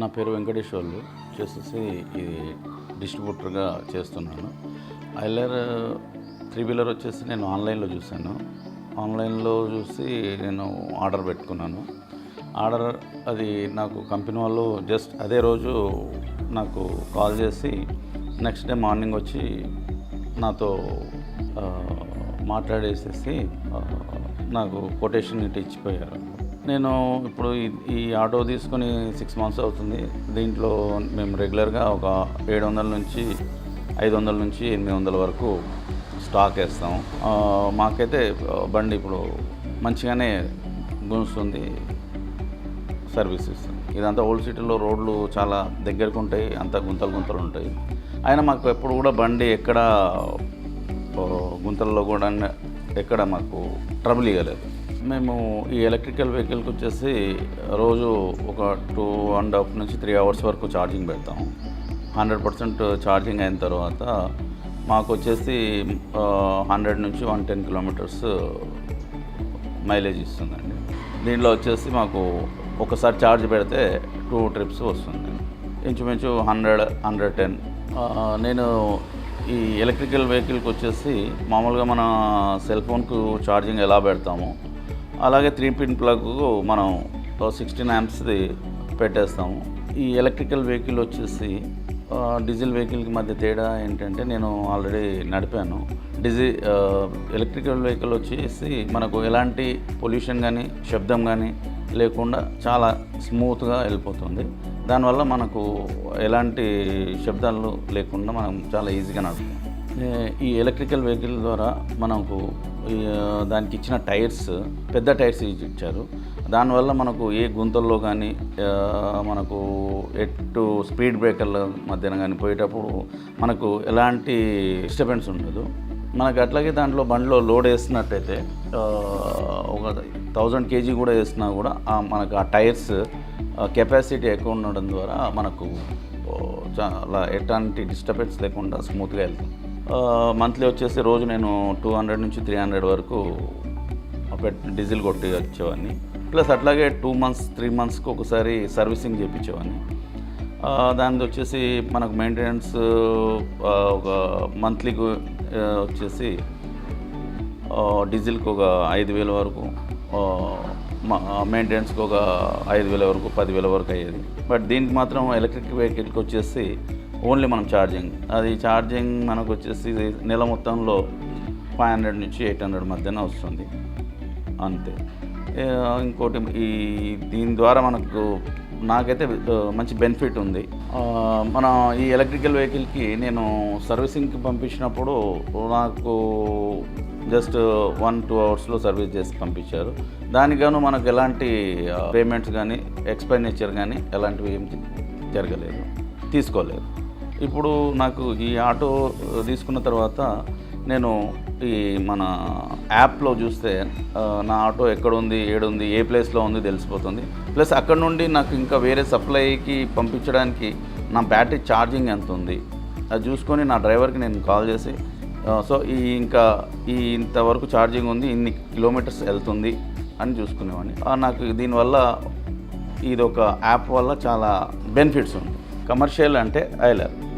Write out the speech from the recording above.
నా పేరు వెంకటేశ్వర్లు చేసేసి ఇది డిస్ట్రిబ్యూటర్గా చేస్తున్నాను. ఐలర్ త్రీ వీలర్ వచ్చేసి నేను ఆన్లైన్లో చూశాను. ఆన్లైన్లో చూసి నేను ఆర్డర్ పెట్టుకున్నాను. ఆర్డర్ అది నాకు కంపెనీ వాళ్ళు జస్ట్ అదే రోజు నాకు కాల్ చేసి నెక్స్ట్ డే మార్నింగ్ వచ్చి నాతో మాట్లాడేసేసి నాకు కొటేషన్ ఇటు ఇచ్చిపోయారు. నేను ఇప్పుడు ఈ- ఈ ఆటో తీసుకొని సిక్స్ మంత్స్ అవుతుంది. దీంట్లో మేము రెగ్యులర్గా ఒక ఏడు వందల నుంచి ఐదు వందల నుంచి ఎనిమిది వందల వరకు స్టాక్ వేస్తాం. మాకైతే బండి ఇప్పుడు మంచిగానే గుంజుతుంది. సర్వీస్ ఇస్తుంది. ఇదంతా ఓల్డ్ సిటీలో రోడ్లు చాలా దగ్గరకు ఉంటాయి అంతా గుంతలు గుంతలు ఉంటాయి. అయినా మాకు ఎప్పుడు కూడా బండి ఎక్కడ గుంతల్లో కూడా ఎక్కడ మాకు ట్రబుల్ ఇవ్వలేదు మేము ఈ ఎలక్ట్రికల్ వెహికల్కి వచ్చేసి రోజు ఒక టూ అండ్ హాఫ్ నుంచి త్రీ అవర్స్ వరకు ఛార్జింగ్ పెడతాం. హండ్రెడ్ పర్సెంట్ ఛార్జింగ్ అయిన తర్వాత మాకు వచ్చేసి హండ్రెడ్ నుంచి వన్ టెన్ కిలోమీటర్స్ మైలేజ్ ఇస్తుందండి. దీంట్లో వచ్చేసి మాకు ఒకసారి ఛార్జ్ పెడితే టూ ట్రిప్స్ వస్తుంది. ఇంచుమించు హండ్రెడ్ హండ్రెడ్ టెన్ నేను ఈ ఎలక్ట్రికల్ వెహికల్కి వచ్చేసి మామూలుగా మన సెల్ ఫోన్కు ఛార్జింగ్ ఎలా పెడతామో అలాగే త్రీ పిన్ ప్లగ్ మనం సిక్స్టీన్ యాంప్స్ది పెట్టేస్తాము. ఈ ఎలక్ట్రికల్ వెహికల్ వచ్చేసి డీజిల్ వెహికల్కి మధ్య తేడా ఏంటంటే నేను ఆల్రెడీ నడిపాను. డిజి ఎలక్ట్రికల్ వెహికల్ వచ్చేసి మనకు ఎలాంటి పొల్యూషన్ కానీ శబ్దం కానీ లేకుండా చాలా స్మూత్గా వెళ్ళిపోతుంది. దానివల్ల మనకు ఎలాంటి శబ్దాలు లేకుండా మనం చాలా ఈజీగా నడుపుతాం. ఈ ఎలక్ట్రికల్ వెహికల్ ద్వారా మనకు దానికి ఇచ్చిన టైర్స్ పెద్ద టైర్స్ ఇచ్చారు. దానివల్ల మనకు ఏ గుంతల్లో కానీ మనకు ఎటు స్పీడ్ బ్రేకర్ల మధ్యన కానీ పోయేటప్పుడు మనకు ఎలాంటి డిస్టర్బెన్స్ ఉండదు. మనకు అట్లాగే దాంట్లో బండిలో లోడ్ వేసినట్టయితే ఒక థౌజండ్ కేజీ కూడా వేసినా కూడా మనకు ఆ టైర్స్ కెపాసిటీ ఎక్కువ ఉండడం ద్వారా మనకు చాలా ఎట్లాంటి డిస్టర్బెన్స్ లేకుండా స్మూత్గా వెళ్తాం మంత్లీ వచ్చేసి రోజు నేను టూ హండ్రెడ్ నుంచి త్రీ హండ్రెడ్ వరకు పెట్టి డీజిల్ కొట్టి వచ్చేవాడిని. ప్లస్ అట్లాగే టూ మంత్స్ త్రీ మంత్స్కి ఒకసారి సర్వీసింగ్ చేయించేవాడిని దానిది వచ్చేసి మనకు మెయింటెనెన్స్ ఒక మంత్లీకి వచ్చేసి డీజిల్కి ఒక ఐదు వేల వరకు మెయింటెనెన్స్కి ఒక ఐదు వేల వరకు పదివేల వరకు అయ్యేది. బట్ దీనికి మాత్రం ఎలక్ట్రిక్ వెహికల్కి వచ్చేసి ఓన్లీ మనం ఛార్జింగ్. అది ఛార్జింగ్ మనకు వచ్చేసి నెల మొత్తంలో ఫైవ్ హండ్రెడ్ నుంచి ఎయిట్ హండ్రెడ్ మధ్యన వస్తుంది. అంతే. ఇంకోటి ఈ దీని ద్వారా మనకు నాకైతే మంచి బెనిఫిట్ ఉంది. మన ఈ ఎలక్ట్రికల్ వెహికల్కి నేను సర్వీసింగ్కి పంపించినప్పుడు నాకు జస్ట్ వన్ టూ అవర్స్లో సర్వీస్ చేసి పంపించారు. దానికి గాను మనకు ఎలాంటి పేమెంట్స్ కానీ ఎక్స్పెండిచర్ కానీ ఎలాంటివి ఏం జరగలేదు. తీసుకోలేదు. ఇప్పుడు నాకు ఈ ఆటో తీసుకున్న తర్వాత నేను ఈ మన యాప్లో చూస్తే నా ఆటో ఎక్కడ ఉంది ఏడుంది ఏ ప్లేస్లో ఉంది తెలిసిపోతుంది. ప్లస్ అక్కడ నుండి నాకు ఇంకా వేరే సప్లైకి పంపించడానికి నా బ్యాటరీ ఛార్జింగ్ ఎంత ఉంది అది చూసుకొని నా డ్రైవర్కి నేను కాల్ చేసి సో ఈ ఇంకా ఈ ఇంతవరకు ఛార్జింగ్ ఉంది ఇన్ని కిలోమీటర్స్ వెళ్తుంది అని చూసుకునేవాడిని. నాకు దీనివల్ల ఇది ఒక యాప్ వల్ల చాలా బెనిఫిట్స్ ఉంది కమర్షియల్ అంటే ఐలర్.